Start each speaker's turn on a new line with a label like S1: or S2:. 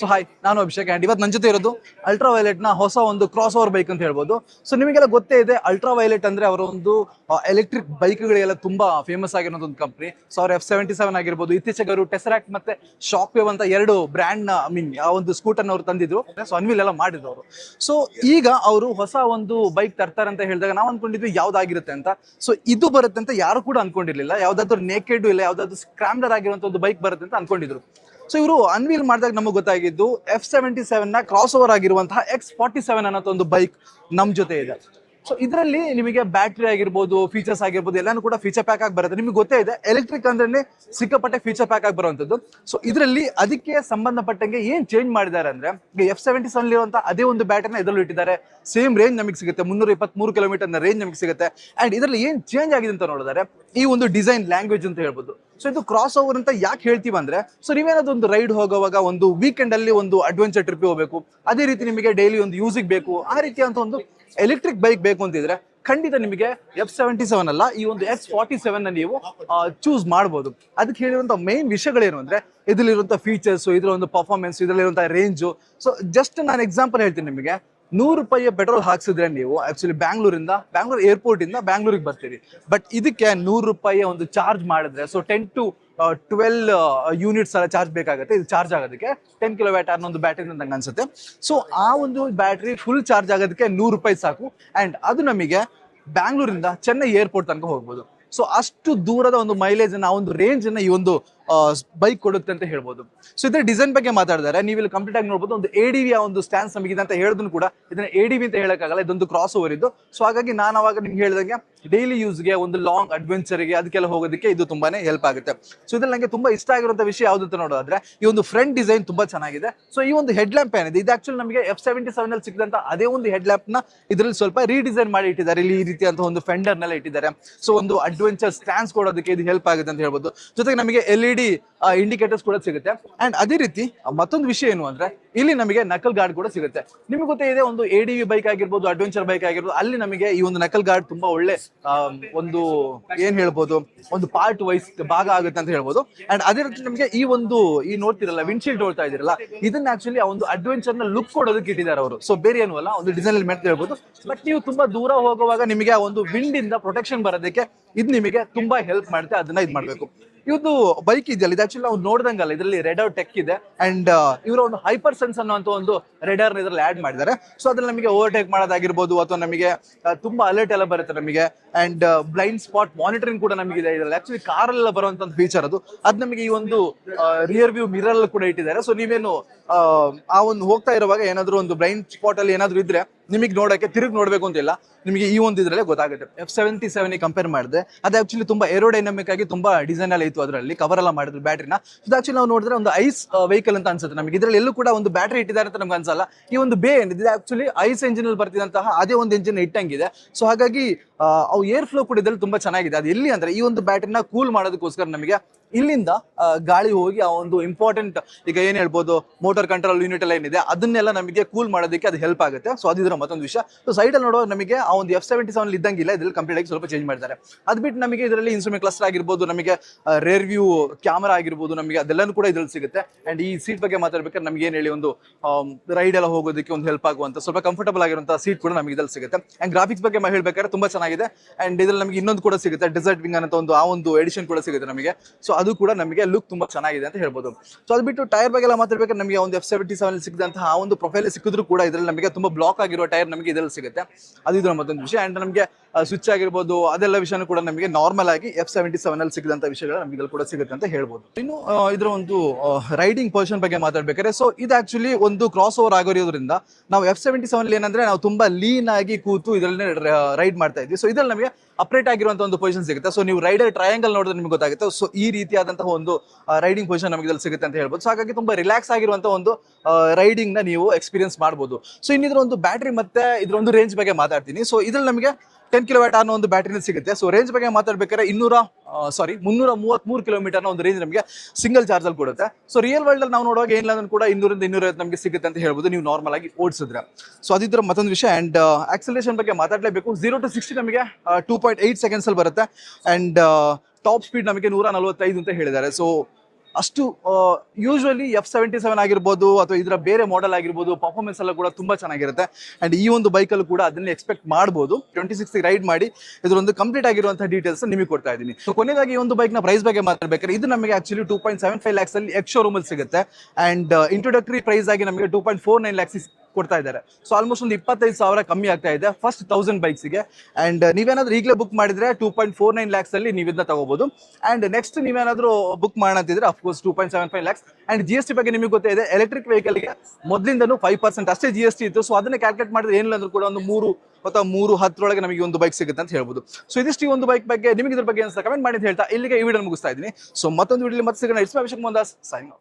S1: So hi ನಾನು Abhishek and ಇವತ್ತು ನನ್ನ ಜೊತೆ ಇರೋದು ಅಲ್ಟ್ರಾ ವೈಲೆಟ್ನ ಹೊಸ ಒಂದು ಕ್ರಾಸ್ ಓವರ್ ಬೈಕ್ ಅಂತ ಹೇಳ್ಬೋದು. ಸೊ ನಿಮಗೆಲ್ಲ ಗೊತ್ತೇ ಇದೆ ಅಲ್ಟ್ರಾ ವೈಲೆಟ್ ಅಂದ್ರೆ ಅವರ ಒಂದು ಎಲೆಕ್ಟ್ರಿಕ್ ಬೈಕ್ಗಳಿಗೆಲ್ಲ ತುಂಬಾ ಫೇಮಸ್ ಆಗಿರೋದು ಒಂದು ಕಂಪ್ನಿ ಸೊ ಅವ್ರ ಎಫ್ ಸೆವೆಂಟಿ ಸೆವೆನ್ ಆಗಿರ್ಬೋದು. ಇತ್ತೀಚೆಗೆ ಅವರು ಟೆಸರಾಕ್ಟ್ ಮತ್ತೆ ಶಾಕ್ ವೇವ್ ಅಂತ ಎರಡು ಬ್ರ್ಯಾಂಡ್ನ ಐ ಮೀನ್ ಆ ಒಂದು ಸ್ಕೂಟರ್ ಅವರು ತಂದಿದ್ರು. ಸೊ ಅನ್ವಿಲ್ ಎಲ್ಲ ಮಾಡಿದ್ರು ಅವರು ಸೊ ಈಗ ಅವರು ಹೊಸ ಒಂದು ಬೈಕ್ ತರ್ತಾರೆ ಅಂತ ಹೇಳಿದಾಗ ನಾವು ಅನ್ಕೊಂಡಿದ್ವಿ ಯಾವ್ದಾಗಿರುತ್ತೆ ಅಂತ. ಸೊ ಇದು ಬರುತ್ತೆ ಅಂತ ಯಾರು ಕೂಡ ಅನ್ಕೊಂಡಿರ್ಲಿಲ್ಲ. ಯಾವ್ದಾದ್ರು ನೇಕೆಡ್ ಇಲ್ಲ, ಯಾವ್ದಾದ್ರು ಸ್ಕ್ರಾಮ್ಲರ್ ಆಗಿರುವಂತ ಒಂದು ಬೈಕ್ ಬರುತ್ತೆ ಅಂತ ಅನ್ಕೊಂಡಿದ್ರು. ಸೊ ಇವರು ಅನ್ವೀಲ್ ಮಾಡಿದಾಗ ನಮಗೆ ಗೊತ್ತಾಗಿದ್ದು ಎಫ್ ಸೆವೆಂಟಿ ಸೆವೆನ್ನ ಕ್ರಾಸ್ ಓವರ್ ಆಗಿರುವಂತಹ ಎಕ್ಸ್ ಫಾರ್ಟಿ ಸೆವೆನ್ ಅನ್ನೋ ಒಂದು ಬೈಕ್ ನಮ್ ಜೊತೆ ಇದೆ. ಸೊ ಇದರಲ್ಲಿ ನಿಮಗೆ ಬ್ಯಾಟ್ರಿ ಆಗಿರ್ಬೋದು ಫೀಚರ್ಸ್ ಆಗಿರ್ಬೋದು, ಎಲ್ಲಾನು ಕೂಡ ಫೀಚರ್ ಪ್ಯಾಕ್ ಆಗಿ ಬರುತ್ತೆ. ನಿಮಗೆ ಗೊತ್ತೇ ಇದೆ ಎಲೆಕ್ಟ್ರಿಕ್ ಅಂದ್ರೆ ಸಿಕ್ಕಾಪಟ್ಟೆ ಫೀಚರ್ ಪ್ಯಾಕ್ ಆಗಿ ಬರುವಂತದ್ದು ಸೊ ಇದರಲ್ಲಿ ಅದಕ್ಕೆ ಸಂಬಂಧಪಟ್ಟಂಗೆ ಏನ್ ಚೇಂಜ್ ಮಾಡಿದ್ದಾರೆ ಅಂದ್ರೆ, ಈಗ ಎಫ್ ಸೆವೆಂಟಿ ಸೆವೆನ್ ಇರುವಂತಹ ಅದೇ ಒಂದು ಬ್ಯಾಟರಿನ ಇದರಲ್ಲೂ ಇಟ್ಟಿದ್ದಾರೆ. ಸೇಮ್ ರೇಂಜ್ ನಮಗೆ ಸಿಗುತ್ತೆ, ಮುನ್ನೂರ ಇಪ್ಪತ್ಮೂರು ಕಿಲೋಮೀಟರ್ನ ರೇಂಜ್ ನಮಗೆ ಸಿಗುತ್ತೆ. ಅಂಡ್ ಇದರಲ್ಲಿ ಏನ್ ಚೇಂಜ್ ಆಗಿದೆ ಅಂತ ನೋಡಿದ್ರೆ, ಈ ಒಂದು ಡಿಸೈನ್ ಲ್ಯಾಂಗ್ವೇಜ್ ಅಂತ ಹೇಳ್ಬೋದು. ಸೊ ಇದು ಕ್ರಾಸ್ ಓವರ್ ಅಂತ ಯಾಕೆ ಹೇಳ್ತೀವಿ ಅಂದ್ರೆ ಸೊ ನೀವೇನಾದ್ರು ಒಂದು ರೈಡ್ ಹೋಗುವಾಗ ಒಂದು ವೀಕೆಂಡ್ ಅಲ್ಲಿ ಒಂದು ಅಡ್ವೆಂಚರ್ ಟ್ರಿಪ್ ಹೋಗಬೇಕು. ಅದೇ ರೀತಿ ನಿಮಗೆ ಡೈಲಿ ಒಂದು ಯೂಸಿಗೆ ಬೇಕು. ಆ ರೀತಿಯಂತ ಒಂದು ಎಲೆಕ್ಟ್ರಿಕ್ ಬೈಕ್ ಬೇಕು ಅಂತಿದ್ರೆ ಖಂಡಿತ ನಿಮಗೆ ಎಫ್ ಸೆವೆಂಟಿ ಸೆವೆನ್ ಅಲ್ಲ, ಈ ಒಂದು ಎಸ್ ಫಾರ್ಟಿ ಸೆವೆನ್ ನೀವು ಚೂಸ್ ಮಾಡಬಹುದು ಅದಕ್ಕೆ ಹೇಳಿರುವಂತ ಮೇನ್ ವಿಷಯಗಳೇನು ಅಂದ್ರೆ, ಇದರಲ್ಲಿರುವಂತ ಫೀಚರ್ಸ್ ಇದರ ಒಂದು ಪರ್ಫಾರ್ಮೆನ್ಸ್ ಇದರಲ್ಲಿರುವಂತಹ ರೇಂಜು ಸೊ ಜಸ್ಟ್ ನಾನು ಎಕ್ಸಾಂಪಲ್ ಹೇಳ್ತೀನಿ ನಿಮಗೆ. ನೂರು ರೂಪಾಯಿಯ ಪೆಟ್ರೋಲ್ ಹಾಕ್ಸಿದ್ರೆ ನೀವು ಆಕ್ಚುಲಿ ಬ್ಯಾಂಗ್ಳೂರಿಂದ ಬ್ಯಾಂಗ್ಳೂರ್ ಏರ್ಪೋರ್ಟ್ ಇಂದ ಬ್ಯಾಂಗ್ಳೂರಿಗೆ ಬರ್ತೀರಿ. ಬಟ್ ಇದಕ್ಕೆ ನೂರು ರೂಪಾಯಿಯ ಒಂದು ಚಾರ್ಜ್ ಮಾಡಿದ್ರೆ so ten to twelve units ಎಲ್ಲ ಚಾರ್ಜ್ ಬೇಕಾಗುತ್ತೆ, ಇದು ಚಾರ್ಜ್ ಆಗೋದಕ್ಕೆ ಟೆನ್ ಕಿಲೋ ಅನ್ನೋ ಒಂದು ಬ್ಯಾಟ್ರಿ ನಂಗೆ ಅನ್ಸುತ್ತೆ. ಸೊ ಆ ಒಂದು ಬ್ಯಾಟ್ರಿ ಫುಲ್ ಚಾರ್ಜ್ ಆಗೋದಕ್ಕೆ ನೂರು ರೂಪಾಯಿ ಸಾಕು. ಅಂಡ್ ಅದು ನಮಗೆ ಬ್ಯಾಂಗ್ಳೂರಿಂದ ಚೆನ್ನೈ ಏರ್ಪೋರ್ಟ್ ತನಕ ಹೋಗ್ಬೋದು. ಸೊ ಅಷ್ಟು ದೂರದ ಒಂದು ಮೈಲೇಜ್ ಆ ಒಂದು ರೇಂಜ್ ಅನ್ನ ಈ ಒಂದು ಬೈಕ್ ಕೊಡುತ್ತೆ ಅಂತ ಹೇಳ್ಬೋದು. ಸೊ ಇದರ ಡಿಸೈನ್ ಬಗ್ಗೆ ಮಾತಾಡಿದ್ದಾರೆ ನೀವು ಇಲ್ಲಿ ಕಂಪ್ಲೀಟ್ ಆಗಿ ನೋಡಬಹುದು ಒಂದು ಎ ಡಿ ಒಂದು ಸ್ಟ್ಯಾನ್ಸ್ ನಮಗಿದೆ ಅಂತ ಹೇಳಿದ್ರು ಕೂಡ ಇದನ್ನ ಎ ಡಿ ವಿ ಅಂತ ಹೇಳಕ್ಕಾಗಲ್ಲ, ಇದೊಂದು ಕ್ರಾಸ್ ಓವರ್ ಇದ್ದು ಸೊ ಹಾಗಾಗಿ ನಾನು ಅವಾಗ ನಿಮ್ಗೆ ಹೇಳಿದಂಗೆ ಡೈಲಿ ಯೂಸ್ಗೆ ಒಂದು ಲಾಂಗ್ ಅಡ್ವೆಂಚರ್ಗೆ ಅದಕ್ಕೆಲ್ಲ ಹೋಗೋದಕ್ಕೆ ಇದು ತುಂಬಾನೇ ಹೆಲ್ಪ್ ಆಗುತ್ತೆ. ಸೊ ಇದ್ರಲ್ಲಿ ನನಗೆ ತುಂಬಾ ಇಷ್ಟ ಆಗಿರುವಂತ ವಿಷಯ ಯಾವ್ದು ಅಂತ ನೋಡೋದಾದ್ರೆ, ಈ ಒಂದು ಫ್ರಂಟ್ ಡಿಸೈನ್ ತುಂಬಾ ಚೆನ್ನಾಗಿದೆ. ಸೊ ಈ ಒಂದು ಹೆಡ್ ಲ್ಯಾಂಪ್ ಏನಿದೆ, ಇದು ಆಕ್ಚುಲಿ ನಮಗೆ ಎಫ್ ಸೆವೆಂಟಿ ಸೆವೆನ್ ಅಲ್ಲಿ ಸಿಕ್ಕಿದಂತ ಅದೇ ಒಂದು ಹೆಡ್ ಲ್ಯಾಂಪ್ನ ಇದರಲ್ಲಿ ಸ್ವಲ್ಪ ರೀಡಿಸೈನ್ ಮಾಡಿ ಇಟ್ಟಿದ್ದಾರೆ. ಇಲ್ಲಿ ಈ ರೀತಿಯಾದ ಒಂದು ಫೆಂಡರ್ನಲ್ಲಿ ಇಟ್ಟಿದ್ದಾರೆ. ಸೊ ಒಂದು ಅಡ್ವೆಂಚರ್ ಸ್ಟ್ಯಾನ್ಸ್ ಕೊಡೋದಕ್ಕೆ ಇದು ಹೆಲ್ಪ್ ಆಗುತ್ತೆ ಅಂತ ಹೇಳ್ಬೋದು. ಜೊತೆಗೆ ನಮಗೆ ಎಲ್ ಡಿ ಇಂಡಿಕೇಟರ್ಸ್ ಕೂಡ ಸಿಗುತ್ತೆ. ಅಂಡ್ ಅದೇ ರೀತಿ ಮತ್ತೊಂದು ವಿಷಯ ಏನು ಅಂದ್ರೆ, ಇಲ್ಲಿ ನಮಗೆ ನಕಲ್ ಗಾರ್ಡ್ ಕೂಡ ಸಿಗುತ್ತೆ. ನಿಮ್ಗೆ ಗೊತ್ತೇ ಇದೆ, ಒಂದು ಎ ಡಿ ವಿ ಬೈಕ್ ಆಗಿರ್ಬೋದು ಅಡ್ವೆಂಚರ್ ಬೈಕ್ ಆಗಿರ್ಬೋದು, ಅಲ್ಲಿ ನಮಗೆ ಈ ಒಂದು ನಕಲ್ ಗಾರ್ಡ್ ತುಂಬಾ ಒಳ್ಳೆ ಒಂದು ಏನ್ ಹೇಳ್ಬೋದು, ಒಂದು ಪಾರ್ಟ್ ವೈಸ್ ಭಾಗ ಆಗುತ್ತೆ ಅಂತ ಹೇಳ್ಬೋದು. ಅಂಡ್ ಅದೇ ರೀತಿ ನಮಗೆ ಈ ಒಂದು, ಈ ನೋಡ್ತಿರಲ್ಲ ವಿಂಡ್ಶೀಲ್ಡ್ ನೋಡ್ತಾ ಇದಿರಲ್ಲ ಇದನ್ನ ಆಕ್ಚುಲಿ ಆ ಒಂದು ಅಡ್ವೆಂಚರ್ನ ಲುಕ್ ಕೊಡೋದಕ್ಕೆ ಇಟ್ಟಿದ್ದಾರೆ ಅವರು. ಸೊ ಬೇರೆ ಏನು ಅಲ್ಲ, ಒಂದು ಡಿಸೈನ್ ಅಲ್ಲಿ ಹೇಳ್ಬೋದು ಬಟ್ ನೀವು ತುಂಬಾ ದೂರ ಹೋಗುವಾಗ ನಿಮಗೆ ಆ ಒಂದು ವಿಂಡ್ ಇಂದ ಪ್ರೊಟೆಕ್ಷನ್ ಬರೋದಕ್ಕೆ ಇದು ನಿಮಗೆ ತುಂಬಾ ಹೆಲ್ಪ್ ಮಾಡುತ್ತೆ ಅದನ್ನ ಇದು ಮಾಡಬೇಕು. ಇವತ್ತು ಬೈಕ್ ಇದೆಯಲ್ಲ, ಇದು ಆಕ್ಚುಲಿ ನಾವು ನೋಡ್ದಂಗಲ್ಲ, ಇದರಲ್ಲಿ ರೆಡರ್ ಟೆಕ್ ಇದೆ ಅಂಡ್ ಇವರ ಒಂದು ಹೈಪರ್ ಸೆನ್ಸ್ ಅನ್ನುವಂತ ಒಂದು ರೆಡರ್ ಇದರಲ್ಲಿ ಆಡ್ ಮಾಡಿದ್ದಾರೆ. ಸೊ ಅದ್ರಲ್ಲಿ ನಮಗೆ ಓವರ್ಟೇಕ್ ಮಾಡೋದಾಗಿರ್ಬೋದು, ಅಥವಾ ನಮಗೆ ತುಂಬಾ ಅಲರ್ಟ್ ಎಲ್ಲ ಬರುತ್ತೆ ನಮಗೆ ಅಂಡ್ ಬ್ಲೈಂಡ್ ಸ್ಪಾಟ್ ಮಾನಿಟರಿಂಗ್ ಕೂಡ ನಮಗೆ ಇದೆ. ಇದರಲ್ಲಿ ಆಕ್ಚುಲಿ ಕಾರಲ್ಲ ಬರುವಂತ ಫೀಚರ್ ಅದು. ಅದ್ ನಮಗೆ ಈ ಒಂದು ರಿಯರ್ ವ್ಯೂ ಮಿರರ್ ಕೂಡ ಇಟ್ಟಿದ್ದಾರೆ. ಸೊ ನೀವೇನು, ಆ ಒಂದು ಹೋಗ್ತಾ ಇರುವಾಗ ಏನಾದ್ರು ಒಂದು ಬ್ಲೈಂಡ್ ಸ್ಪಾಟ್ ಅಲ್ಲಿ ಏನಾದ್ರು ಇದ್ರೆ ನಿಮಗೆ ನೋಡೋಕ್ಕೆ ತಿರುಗಿ ನೋಡಬೇಕು ಅಂತಿಲ್ಲ. ನಿಮಗೆ ಈ ಒಂದು ಇದ್ರಲ್ಲೇ ಗೊತ್ತಾಗುತ್ತೆ. ಎಫ್ ಸೆವೆಂಟಿ ಸೆವೆನ್ ಕಂಪೇರ್ ಮಾಡಿದ್ರೆ, ಅದು ಆಕ್ಚುಲಿ ತುಂಬಾ ಏರೋಡೈನಮಿಕ್ ಆಗಿ ತುಂಬಾ ಡಿಸೈನ್ ಎಲ್ಲ ಇತ್ತು ಅದರಲ್ಲಿ ಕವರ್ ಎಲ್ಲ ಮಾಡಿದ್ರು ಬ್ಯಾಟ್ರಿನ ಇದು ಆಕ್ಚುಲಿ ನಾವು ನೋಡಿದ್ರೆ ಒಂದು ಐಸ್ ವೆಹಿಕಲ್ ಅಂತ ಅನ್ಸುತ್ತೆ ನಮಗೆ. ಇದರಲ್ಲಿ ಕೂಡ ಒಂದು ಬ್ಯಾಟ್ರಿ ಇಟ್ಟಿದ್ದಾರೆ ಅಂತ ನಮ್ಗೆ ಅನ್ಸಲ್ಲ. ಈ ಒಂದು ಬೇ ಏನಿದೆ, ಇದು ಆಕ್ಚುಲಿ ಐಸ್ ಎಂಜಿನ್ ಅಲ್ಲಿ ಬರ್ತಿದಂತಹ ಅದೇ ಒಂದು ಎಂಜಿನ್ ಇಟ್ಟಂಗಿದೆ. ಸೊ ಹಾಗಾಗಿ ಅವು ಏರ್ ಫ್ಲೋ ಕೂಡ ಇದರಲ್ಲಿ ತುಂಬಾ ಚೆನ್ನಾಗಿದೆ. ಅದು ಎಲ್ಲಿ ಅಂದ್ರೆ ಈ ಒಂದು ಬ್ಯಾಟ್ರಿನ ಕೂಲ್ ಮಾಡೋದಕ್ಕೋಸ್ಕರ ನಮಗೆ ಇಲ್ಲಿಂದ ಗಾಳಿ ಹೋಗಿ ಆ ಒಂದು ಇಂಪಾರ್ಟೆಂಟ್ ಈಗ ಏನ್ ಹೇಳ್ಬೋದು ಮೋಟರ್ ಕಂಟ್ರೋಲ್ ಯೂನಿಟ್ ಎಲ್ಲ ಏನಿದೆ, ಅದನ್ನೆಲ್ಲ ನಮಗೆ ಕೂಲ್ ಮಾಡೋದಕ್ಕೆ ಅದು ಹೆಲ್ಪ್ ಆಗುತ್ತೆ. ಸೊ ಅದಿದ್ರ ಮತ್ತೊಂದು ವಿಷಯ. ಸೊ ಸೈಡ್ ಅಲ್ಲಿ ನೋಡುವಾಗ ನಮಗೆ ಆ ಒಂದು ಎಫ್ ಸೆವೆಂಟಿ ಸೆವೆನ್ ಇದ್ದಂಗಿಲ್ಲ ಇದ್ರಲ್ಲಿ ಕಂಪ್ಲೀಟ್ ಆಗಿ ಸ್ವಲ್ಪ ಚೇಂಜ್ ಮಾಡಿದ್ದಾರೆ. ಅದು ಬಿಟ್ಟು ನಮಗೆ ಇದರಲ್ಲಿ ಇನ್ಸ್ಟ್ರೂಮೆಂಟ್ ಕ್ಲಸ್ಟರ್ ಆಗಿರ್ಬೋದು, ನಮಗೆ ರೇರ್ ವ್ಯೂ ಕ್ಯಾಮರಾ ಆಗಿರ್ಬೋದು, ನಮಗೆ ಅದೆಲ್ಲನೂ ಕೂಡ ಇದ್ರಲ್ಲಿ ಸಿಗುತ್ತೆ. ಅಂಡ್ ಈ ಸೀಟ್ ಬಗ್ಗೆ ಮಾತಾಡ್ಬೇಕಾದ್ರೆ ನಮಗೆ ಏನು ಹೇಳಿ ಒಂದು ರೈಡ್ ಎಲ್ಲ ಹೋಗೋದಕ್ಕೆ ಒಂದು ಹೆಲ್ಪ್ ಆಗುವಂತ, ಸ್ವಲ್ಪ ಕಂಫರ್ಟಬಲ್ ಆಗಿರುವಂತಹ ಸೀಟ್ ಕೂಡ ನಮಗೆ ಇದ್ರಲ್ಲಿ ಸಿಗುತ್ತೆ. ಅಂಡ್ ಗ್ರಾಫಿಕ್ಸ್ ಬಗ್ಗೆ ಹೇಳ್ಬೇಕಾದ್ರೆ ತುಂಬಾ ಚೆನ್ನಾಗಿದೆ. ಅಂಡ್ ಇದ್ರಲ್ಲಿ ನಮಗೆ ಇನ್ನೊಂದು ಕೂಡ ಸಿಗುತ್ತೆ. ಡೆಸರ್ಟ್ ವಿಂಗ್ ಅನ್ನೋ ಒಂದು, ಆ ಒಂದು ಎಡಿಷನ್ ಕೂಡ ಸಿಗುತ್ತೆ ನಮಗೆ. ಸೊ ಅದು ಕೂಡ ನಮಗೆ ಲುಕ್ ತುಂಬಾ ಚೆನ್ನಾಗಿದೆ ಅಂತ ಹೇಳ್ಬೋದು. ಸೊ ಅದು ಬಿಟ್ಟು ಟೈರ್ ಬಗ್ಗೆ ಎಲ್ಲ ಮಾತಾಡ್ಬೇಕಾದ್ರೆ ನಮಗೆ ಒಂದು ಎಫ್ ಸೆವೆಂಟಿ ಸೆವೆನ್ ಆ ಒಂದು ಪ್ರೊಫೈಲ್ ಸಿಕ್ಕಿದ್ರು ಕೂಡ ಇದರಲ್ಲಿ ನಮಗೆ ತುಂಬಾ ಬ್ಲಾಕ್ ಆಗಿರೋ ಟೈರ್ ನಮಗೆ ಇದರಲ್ಲಿ ಸಿಗುತ್ತೆ. ಅದು ಇದು ಮತ್ತೊಂದು ವಿಷಯ. ಆ್ಯಂಡ್ ನಮಗೆ ಸ್ವಿಚ್ ಆಗಿರ್ಬೋದು, ಅದೆಲ್ಲ ವಿಷಯನೂ ಕೂಡ ನಮಗೆ ನಾರ್ಮಲ್ ಆಗಿ ಎಫ್ ಸೆವೆಂಟಿ ಸೆವೆನ್ ಅಲ್ಲಿ ಸಿಗದಂತ ವಿಷಯಗಳು ನಮಗೆ ಕೂಡ ಸಿಗುತ್ತೆ ಅಂತ ಹೇಳ್ಬೋದು. ಇನ್ನು ಇದರ ಒಂದು ರೈಡಿಂಗ್ ಪೊಸಿಷನ್ ಬಗ್ಗೆ ಮಾತಾಡ್ಬೇಕಾದ್ರೆ ಸೊ ಇದು ಆಕ್ಚುಲಿ ಒಂದು ಕ್ರಾಸ್ ಓವರ್ ಆಗಿರೋದ್ರಿಂದ ನಾವು ಎಫ್ ಸೆವೆಂಟಿ ಸೆವೆನ್ ಏನಂದ್ರೆ ನಾವು ತುಂಬಾ ಲೀನ್ ಆಗಿ ಕೂತು ಇದರಲ್ಲಿ ರೈಡ್ ಮಾಡ್ತಾ ಇದ್ವಿ. ಸೊ ಇದ್ರಲ್ಲಿ ನಮಗೆ ಅಪ್ರೇಟ್ ಆಗಿರುವಂತ ಒಂದು ಪೊಸಿಷನ್ ಸಿಗುತ್ತೆ. ಸೊ ನೀವು ರೈಡರ್ ಟ್ರಯಾಂಗಲ್ ನೋಡಿದ್ರೆ ನಿಮ್ಗೆ ಗೊತ್ತಾಗುತ್ತೆ. ಸೊ ಈ ರೀತಿಯಾದಂತಹ ಒಂದು ರೈಡಿಂಗ್ ಪೊಸಿಷನ್ ನಮಗೆ ಇದ್ರಲ್ಲಿ ಸಿಗುತ್ತೆ ಅಂತ ಹೇಳ್ಬೋದು. ಸೊ ಹಾಗಾಗಿ ತುಂಬಾ ರಿಲ್ಯಾಕ್ಸ್ ಆಗಿರುವಂತ ಒಂದು ರೈಡಿಂಗ್ನ ನೀವು ಎಕ್ಸ್ಪೀರಿಯನ್ಸ್ ಮಾಡಬಹುದು ಸೊ ಇನ್ನಿದ್ರ ಒಂದು ಬ್ಯಾಟ್ರಿ ಮತ್ತೆ ಇದ್ರ ಒಂದು ರೇಂಜ್ ಬಗ್ಗೆ ಮಾತಾಡ್ತೀನಿ. ಸೊ ಇದ್ರಲ್ಲಿ ನಮಗೆ ಟೆನ್ ಕಿಲೋಮೀಟರ್ ಅನ್ನೋ ಒಂದು ಬ್ಯಾಟ್ರಿನ ಸಿಗುತ್ತೆ. ಸೊ ರೇಂಜ್ ಬಗ್ಗೆ ಮಾತಾಡ್ಬೇಕಾದ್ರೆ ಇನ್ನೂರ ಸಾರಿ ಮುನ್ನೂರ ಮೂವತ್ಮೂರು ಕಿಲೋಮೀಟರ್ನ ಒಂದು ರೇಂಜ್ ನಮಗೆ ಸಿಂಗಲ್ ಚಾರ್ಜ್ ಅಲ್ಲಿ ಕೊಡುತ್ತೆ. ಸೊ ರಿಯಲ್ ವರ್ಲ್ಡ್ ಅಲ್ಲಿ ನಾವು ನೋಡುವಾಗ ಏನಿಲ್ಲ ಅಂದ್ರೆ ಕೂಡ ಇನ್ನೂರಿಂದ ಇನ್ನೂರೈವತ್ತು ನಮಗೆ ಸಿಗುತ್ತೆ ಅಂತ ಹೇಳ್ಬೋದು. ನೀವು ನಾರ್ಮಲ್ ಆಗಿ ಓಡಿಸಿದ್ರೆ. ಸೊ ಅದಿದ್ರ ಮತ್ತೊಂದು ವಿಷಯ. ಅಂಡ್ ಆಕ್ಸಲೇಷನ್ ಬಗ್ಗೆ ಮಾತಾಡಲೇಬೇಕು. ಜೀರೋ ಟು ಸಿಕ್ಸ್ಟಿ ನಮಗೆ ಟೂ ಪಾಯಿಂಟ್ ಏಯ್ಟ್ ಸೆಕೆಂಡ್ಸ್ ಅಲ್ಲಿ ಬರುತ್ತೆ. ಅಂಡ್ ಟಾಪ್ ಸ್ಪೀಡ್ ನಮಗೆ ನೂರ ನಲವತ್ತೈದು ಅಂತ ಹೇಳಿದ್ದಾರೆ. ಸೊ ಅಷ್ಟು ಯೂಶುವಲಿ ಎಫ್ ಸೆವೆಂಟಿ ಸೆವೆನ್ ಆಗಿರ್ಬೋದು ಅಥವಾ ಇದರ ಬೇರೆ ಮಾಡೆಲ್ ಆಗಿರ್ಬೋದು ಪರ್ಫಾರ್ಮೆನ್ಸ್ ಎಲ್ಲ ಕೂಡ ತುಂಬಾ ಚೆನ್ನಾಗಿರುತ್ತೆ. ಆ್ಯಂಡ್ ಈ ಒಂದು ಬೈಕಲ್ಲೂ ಕೂಡ ಅದನ್ನ ಎಕ್ಸ್ಪೆಕ್ಟ್ ಮಾಡ್ಬೋದು. ಟ್ವೆಂಟಿ ಸಿಕ್ಸ್ ರೈಡ್ ಮಾಡಿ ಇದರೊಂದು ಕಂಪ್ಲೀಟ್ ಆಗಿರುವಂಥ ಡೀಟೇಲ್ಸ್ ನಿಮಗೆ ಕೊಡ್ತಾ ಇದ್ದೀನಿ. ಸೊ ಕೊನೆಯದಾಗಿ ಈ ಒಂದು ಬೈಕ್ನ ಪ್ರೈಸ್ ಬಗ್ಗೆ ಮಾತಾಡಬೇಕಾದ್ರೆ, ಇದು ನಮಗೆ actually two point seven five ಲ್ಯಾಕ್ಸಲ್ಲಿ ex showroom ಅಲ್ಲಿ ಸಿಗುತ್ತೆ. ಅಂಡ್ ಇಂಟ್ರೊಡಕ್ಟರಿ ಪ್ರೈಸ್ ಆಗಿ ನಮಗೆ two point four nine lakhs ಕೊಡ್ತಾ ಇದ್ದಾರೆ. ಸೊ ಆಲ್ಮೋಸ್ಟ್ ಒಂದು ಇಪ್ಪತ್ತೈದು ಸಾವಿರ ಕಮ್ಮಿ ಆಗ್ತಾ ಇದೆ. ಫಸ್ಟ್ ತೌಸಂಡ್ ಬೈಕ್ಸ್ಗೆ ಅಂಡ್ ನೀವೇನಾದ್ರೂ ಈಗಲೇ ಬುಕ್ ಮಾಡಿದ್ರೆ two point four nine lakhs ಅಲ್ಲಿ ನೀವು ಇದನ್ನ ತಗೋಬಹುದು ಅಂಡ್ ನೆಕ್ಸ್ಟ್ ನೀವೇನಾದ್ರೂ ಬುಕ್ ಮಾಡಿದ್ರೆ of course two point seven five lakhs and G S T ಬಗ್ಗೆ ನಿಮಗೆ ಗೊತ್ತಿದೆ ಎಲೆಕ್ಟ್ರಿಕ್ ಎಲೆಕ್ಟ್ರಿಕ್ ವೆಹಿಕಲ್ಗೆ ಮೊದಲಿಂದನೂ ಫೈವ್ ಪರ್ಸೆಂಟ್ ಅಷ್ಟೇ ಜಿ ಎಸ್ ಟಿ ಇತ್ತು. ಸೊ ಅದನ್ನ ಕ್ಯಾಲ್ಕುಲೇಟ್ ಮಾಡಿದ್ರೆ ಏನಿಲ್ಲ ಅಂದ್ರೂ ಕೂಡ ಒಂದು ಮೂರು ಅಥವಾ ಮೂರು ಹತ್ತರೊಳಗೆ ನಮಗೆ ಒಂದು ಬೈಕ್ ಸಿಗುತ್ತೆ ಅಂತ ಹೇಳ್ಬೋದು. ಸೊ ಇದಿಷ್ಟು ಒಂದು ಬೈಕ್ ಬಗ್ಗೆ, ನಿಮಗೆ ಇದ್ರ ಬಗ್ಗೆ ಅಂತ ಕಮೆಂಟ್ ಮಾಡಿ ಹೇಳ್ತಾ ಇಲ್ಲಿಗೆ ಈ ವಿಡಿಯೋ ಮುಗಿಸ್ತಾ ಇದ್ದೀನಿ. ಸೊ ಮತ್ತೊಂದು ವಿಡಿಯೋ ಮತ್ತೆ ಸಿಗೋಣ. It's Abhishek Mondas sign off